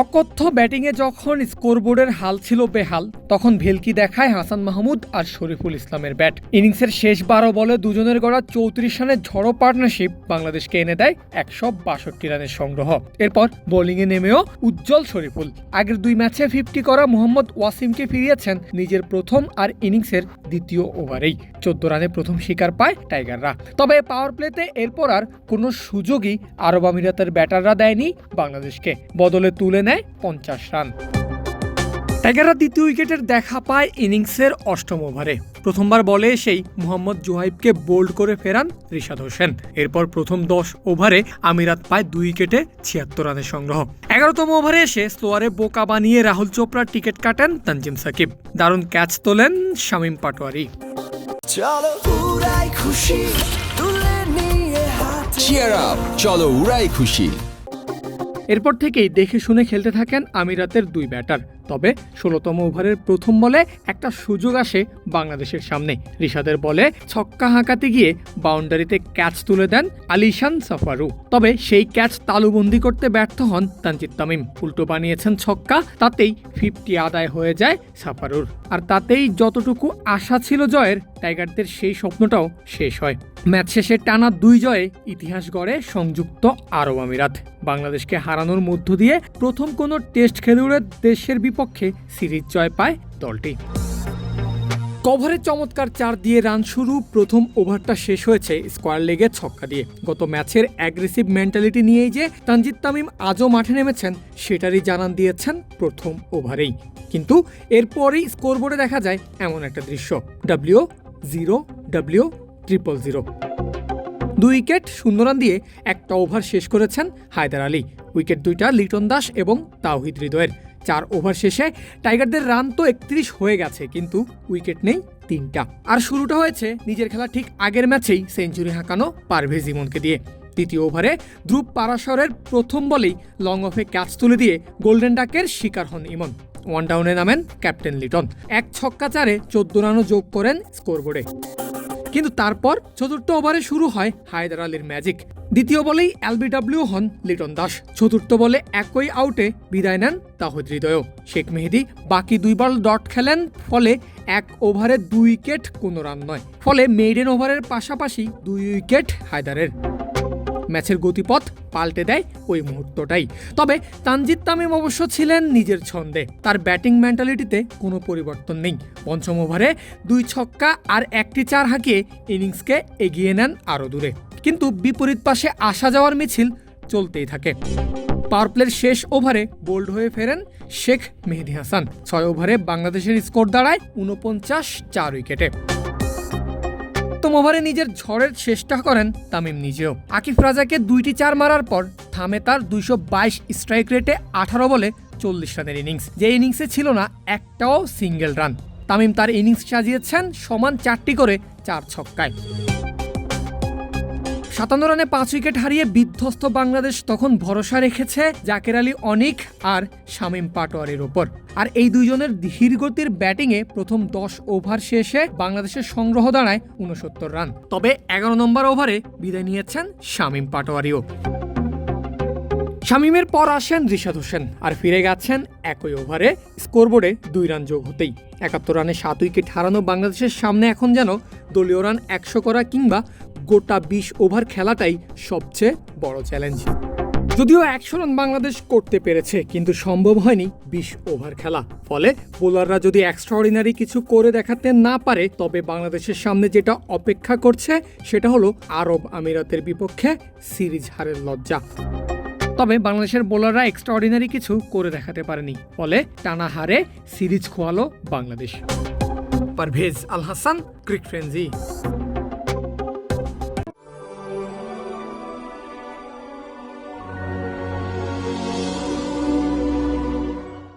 অকথ্য ব্যাটিংয়ে যখন স্কোরবোর্ডের হাল ছিল বেহাল, তখন ভেলকি দেখায় হাসান মাহমুদ আর শরীফুল ইসলামের ব্যাট। ইনিংসের শেষ বারো বলে দুজনের গড়া চৌত্রিশ রানের ঝড়ো পার্টনারশিপ বাংলাদেশকে এনে দেয় একশো বাষট্টি রানের সংগ্রহ। এরপর বোলিংয়ে নেমেও উজ্জ্বল শরীফুল। আগের দুই ম্যাচে ফিফটি করা মোহাম্মদ ওয়াসিমকে ফিরিয়েছেন নিজের প্রথম আর ইনিংসের দ্বিতীয় ওভারেই। চোদ্দ রানে প্রথম শিকার পায় টাইগাররা। তবে পাওয়ার প্লেতে এরপর আর কোনো সুযোগই আরব আমিরাতের ব্যাটাররা দেয়নি বাংলাদেশকে। বদলে তুলে নেয় পঞ্চাশ রান। টাইগাররা দ্বিতীয় উইকেটের দেখা পায় ইনিংসের অষ্টম ওভারে। প্রথমবার বলে এসেই মোহাম্মদ জোহাইবকে বোল্ড করে ফেরান রিশাদ হোসেন। এরপর প্রথম দশ ওভারে আমিরাত পায় দুই উইকেটে ছিয়াত্তর রানের সংগ্রহ। এগারোতম ওভারে এসে স্লোয়ারে বোকা বানিয়ে রাহুল চোপড়ার টিকিট কাটেন তানজিম সাকিব। দারুণ ক্যাচ তোলেন শামীম পাটোয়ারি। চলো উড়াই খুশি চলো উড়াই খুশি। এরপর থেকেই দেখে শুনে খেলতে থাকেন আমিরাতের দুই ব্যাটার। তবে ষোলোতম ওভারের প্রথম বলে একটা সুযোগ আসে বাংলাদেশের সামনে। রিশাদের বলে ছক্কা হাঁকাতে গিয়ে বাউন্ডারিতে ক্যাচ তুলে দেন আলিশান সাফারু। তবে সেই ক্যাচ তালুবন্দি করতে ব্যর্থ হন তানজিদ তামিম। উল্টো বানিয়েছেন ছক্কা, তাতেই ফিফটি আদায় হয়ে যায় সাফারুর। আর তাতেই যতটুকু আশা ছিল জয়ের, টাইগারদের সেই স্বপ্নটাও শেষ হয়। ম্যাচ শেষে টানা দুই জয়ে ইতিহাস গড়ে সংযুক্ত আরব আমিরাত। বাংলাদেশকে হারানোর মধ্য দিয়ে প্রথম কোনো টেস্ট খেলুড়ে দেশের বিপক্ষে সিরিজ জয় পায় দলটি। কভারে চমৎকার চার দিয়ে রান শুরু, প্রথম ওভারটা শেষ হয়েছে স্কোয়ার লেগে ছক্কা দিয়ে। গত ম্যাচের অ্যাগ্রেসিভ মেন্টালিটি নিয়েই যে তানজিদ তামিম আজও মাঠে নেমেছেন, সেটারই জানান দিয়েছেন প্রথম ওভারেই। কিন্তু এরপরই স্কোরবোর্ডে দেখা যায় এমন একটা দৃশ্য। W zero W triple zero দুই উইকেট শূন্য রান দিয়ে একটা ওভার শেষ করেছেন হায়দার আলী। উইকেট দুইটা লিটন দাস এবং তাওহিদ হৃদয়ের। চার ওভার শেষে টাইগারদের রান তো একত্রিশ হয়ে গেছে, কিন্তু উইকেট নেই তিনটা। আর শুরুটা হয়েছে নিজের খেলা ঠিক আগের ম্যাচেই সেঞ্চুরি হাঁকানো পারভেজ ইমনকে দিয়ে। তৃতীয় ওভারে ধ্রুব পারাশরের প্রথম বলেই লং অফে ক্যাচ তুলে দিয়ে গোল্ডেন ডাকের শিকার হন ইমন। ওয়ান ডাউনে নামেন ক্যাপ্টেন লিটন। এক ছক্কা চারে চোদ্দ রানও যোগ করেন স্কোরবোর্ডে। কিন্তু তারপর চতুর্থ ওভারে শুরু হয় হায়দার আলীর ম্যাজিক দ্বিতীয় বলেই এলবিডব্লিউ হন লিটন দাস। চতুর্থ বলে একই আউটে বিদায় নেন তাহিদ হৃদয় শেখ মেহেদি বাকি দুই বল ডট খেলেন, ফলে এক ওভারে দুই উইকেট, কোনো রান নয়। ফলে মেইডেন ওভারের পাশাপাশি দুই উইকেট হায়দারের। ম্যাচের গতিপথ পাল্টে দেয় ওই মুহূর্তটাই। তবে তানজিদ তামিম অবশ্য ছিলেন নিজের ছন্দে। তার ব্যাটিং মেন্টালিটিতে কোনো পরিবর্তন নেই। পঞ্চম ওভারে দুই ছক্কা আর একটি চার হাঁকিয়ে ইনিংসকে এগিয়ে নেন আরও দূরে। কিন্তু বিপরীত পাশে আসা যাওয়ার মিছিল চলতেই থাকে। পাওয়ার প্লের শেষ ওভারে বোল্ড হয়ে ফেরেন শেখ মেহেদি হাসান। ছয় ওভারে বাংলাদেশের স্কোর দাঁড়ায় উনপঞ্চাশ চার উইকেটে। প্রথম ওভারে নিজের ঝড়ের চেষ্টা করেন তামিম নিজেও। আকিফ রাজাকে দুইটি চার মারার পর থামে তার দুইশো বাইশ স্ট্রাইক রেটে আঠারো বলে চল্লিশ রানের ইনিংস যে ইনিংসে ছিল না, একটাও সিঙ্গেল রান তামিম তার ইনিংস সাজিয়েছেন সমান চারটি করে চার ছক্কায়। সাতান্ন রানে পাঁচ উইকেট হারিয়ে বিধ্বস্ত বাংলাদেশ তখন ভরসা রেখেছে জাকের আলী, অনিক আর শামীম পাটোয়ারির ওপর। আর এই দুইজনের ধীরগতির ব্যাটিংয়ে প্রথম দশ ওভার শেষে বাংলাদেশের সংগ্রহ দাঁড়ায় উনসত্তর রান। তবে এগারো নম্বর ওভারে বিদায় নিয়েছেন শামীম পাটোয়ারিও। শামীমের পর আসেন রিশাদ হোসেন আর ফিরে গেছেন একই ওভারে, স্কোরবোর্ডে দুই রান যোগ হতেই। একাত্তর রানে সাত উইকেট হারানো বাংলাদেশের সামনে এখন যেন দলীয় রান একশো করা কিংবা গোটা বিশ ওভার খেলাটাই সবচেয়ে বড় চ্যালেঞ্জ যদিও একশো রান বাংলাদেশ করতে পেরেছে, কিন্তু সম্ভব হয়নি বিশ ওভার খেলা। ফলে বোলাররা যদি এক্সট্রাঅর্ডিনারি কিছু করে দেখাতে না পারে, তবে বাংলাদেশের সামনে যেটা অপেক্ষা করছে, সেটা হলো আরব আমিরাতের বিপক্ষে সিরিজ হারের লজ্জা। তবে বাংলাদেশের বোলাররা এক্সট্রাঅর্ডিনারি কিছু করে দেখাতে পারেনি, ফলে টানা হারে সিরিজ খোয়ালো Bangladesh. Parvez Al Hasan crick frenzy